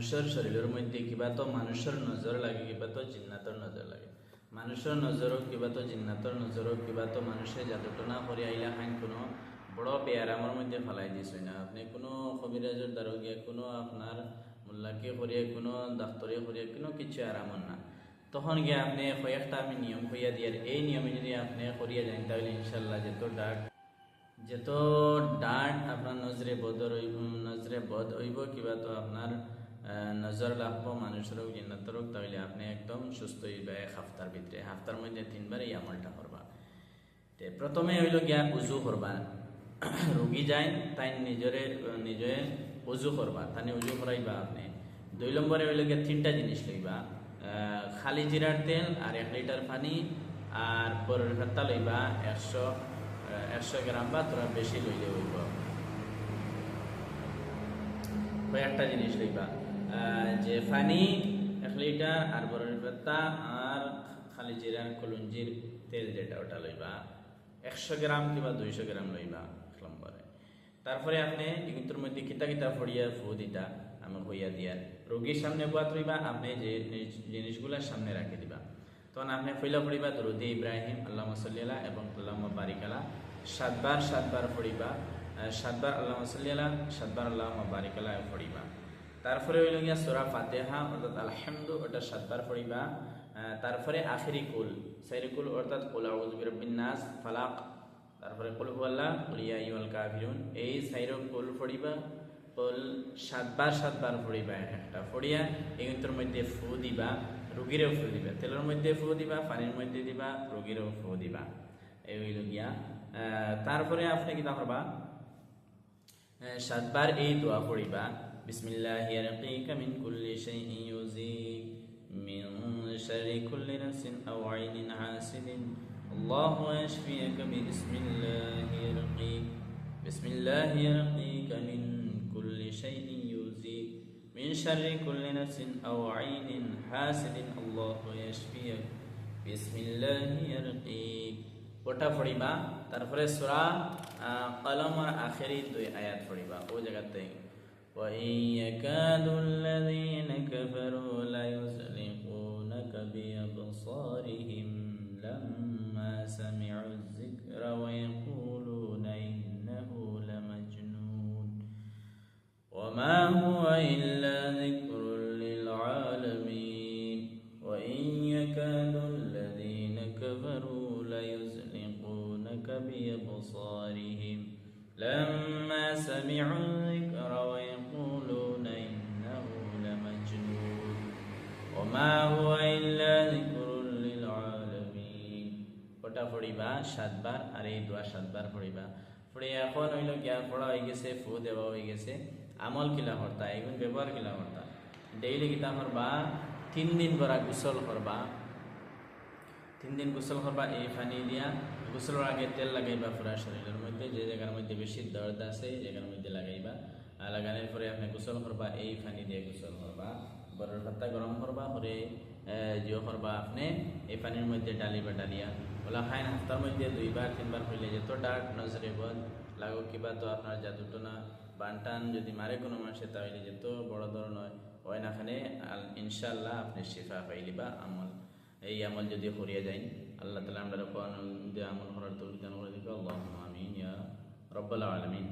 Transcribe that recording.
মানুষের শরীরের মধ্যে কিবা তো মানুষের নজর লাগে কিবা তো জিন্নাতর নজর লাগে মানুষের নজর হোক কিবা তো জিন্নাতর নজর হোক কিবা তো মানুষের জাদুটনা করে আইলা হাইন কোনো বড় বেয়ারামের মধ্যে ফেলাই দিছ না আপনি কোনো কবিরাজের দ্বারা কোনো আপনার মোল্লাকে করিয়ে কোনো ডাক্তরে করিয়ে কোনো কিছু আরামন না তখন গিয়ে আপনি কয়েকটা আমি নিয়ম করিয়া দিয়ার এই নিয়মে যদি আপনি করিয়া যান তাহলে ইনশাল্লাহ যেত ডাক যেত ডাট আপনার নজরে হইব নজরে বদ হইব কিবা তো আপনার নজর লাগব, মানুষের হোক জিন্নাতর হোক তাহলে আপনি একদম সুস্থ হইবে এক হাফতার ভিতরে। হাফতার মধ্যে তিনবার এই আমলটা করবা। তে প্রথমে হইল গিয়া উজু করবা। রুগী যায়, তাই নিজরে, নিজে উজু করবা তানে উজু করাইবা আপনি। দুই নম্বরে হইল গিয়া তিনটা জিনিস লইবা। খালি জিরার তেল আর এক লিটার পানি আর পরের ভাত্তা লইবা একশো একশো গ্রাম বা তোরা বেশি লইলে হইব। কয়েকটা জিনিস লইবা। যে পানি এক আর বরের ভাত্তা আর খালি জিরার কলুঞ্জির তেল যেটা, ওটা লইবা। একশো গ্রাম কিংবা দুইশো গ্রাম লইবা এক নম্বরে তারপরে আপনি ইগুন্তর মধ্যে কিতা কিতা ফড়িয়া ফু দিতা, আমি হইয়া দিয়া। রোগীর সামনে বাত রইবা আপনি যে জিনিস- জিনিসগুলা সামনে রাখি দিবা। তখন আপনি ফইলা ফড়িবা দরুদি ইব্রাহিম আল্লাহ সাল্লাহ এবং আল্লাহ বারিকালা সাতবার সাতবার ফড়িবা সাতবার আল্লাহ সাল্লাহ সাতবার আল্লাহ বারিকালা ফড়িবা। তারপরে হইল গিয়া সোরা ফাতেহা, অর্থাৎ আলহামদু, ওটা সাতবার পড়িবা। তারপরে আখেরি কুল, সাইরি কুল অর্থাৎ কুল আউযু বিরাব্বিন নাস, ফালাক। তারপরে কুল হুয়াল্লাহ, কুল ইয়া আইয়ুহাল কাফিরুন। এই সাইরো কুল পড়িবা, কুল সাতবার সাতবার পড়িবা একটা। পড়িয়া এগুলোর মধ্যে ফু দিবা, রুগীরেও ফু দিবা। তেলের মধ্যে ফু দিবা, পানির মধ্যে দিবা, রুগীরেও ফু দিবা। এই হইল গিয়া। তারপরে আপনি কি করবা? সাতবার এই দোয়া পড়িবা। বিসমিল্লাহ ইয়ারকিকা মিন কুল্লি শাইইন ইউজিক মিন শাররি কুল্লি নাফসিন আও আইনিন হাসিদিন الله يشفيك بسم الله يرقيك بسم الله يرقيك من كل شيء يؤذيك من شر كل نفس أو عين حاسد الله يشفيك بسم الله يرقيك ওটা পড়িবা তারপরে সুরা কলমর আখেরি দুই আয়াত পড়িবা ও জায়গাতে وإن يكاد الذين كفروا ليزلقونك بأبصارهم لما سمعوا الذكر ويقولون إنه لمجنون وما هو إلا ذكر للعالمين وإن يكاد الذين كفروا ليزلقونك بأبصارهم لما سمعوا মা হুয়া ইল্লা যিকরুল লিল আলামিন। ওটা পড়িবা সাতবার, আর এই দোয়া সাতবার পড়িবা পড়ে এখন হইল গিয়া পড়া হয়ে গেছে, ফু দেওয়া হয়ে গেছে। আমল কিলা করতা এগুন ব্যবহার কিলা করতা ডেইলি কিতা করবা তিন দিন করা গোসল করবা তিন দিন গোসল করবা এই পানি দিয়া। গোসলের আগে তেল লাগাইবা পুরা শরীরের মধ্যে, যে জায়গার মধ্যে বেশি দর্দ আছে, এই জায়গার মধ্যে লাগাইবা। আর লাগানোর পরে আপনি গোসল করবা এই পানি দিয়ে গোসল করবা বরের ভাতটা গরম করবা করে জিও করবা আপনি, এই পানির মধ্যে ডালিবা ডালিয়া। ওলা খাইন হাফতার মধ্যে দুইবার, তিনবার হইলে যত ডাক নজরে বদ লাগো কিবা তো আপনার জাদুটনা বানটান যদি মারে কোনো মানুষে, তাহলে যত বড় ধরনের হয় না খানে ইনশাল্লাহ আপনি শিফা পাইলিবা আমল। এই আমল যদি করিয়া যাই আল্লাহ তালা আমরা আমল করার তৌফিক দান করে আল্লাহ আমিন, ইয়া রব্বাল আলমিন।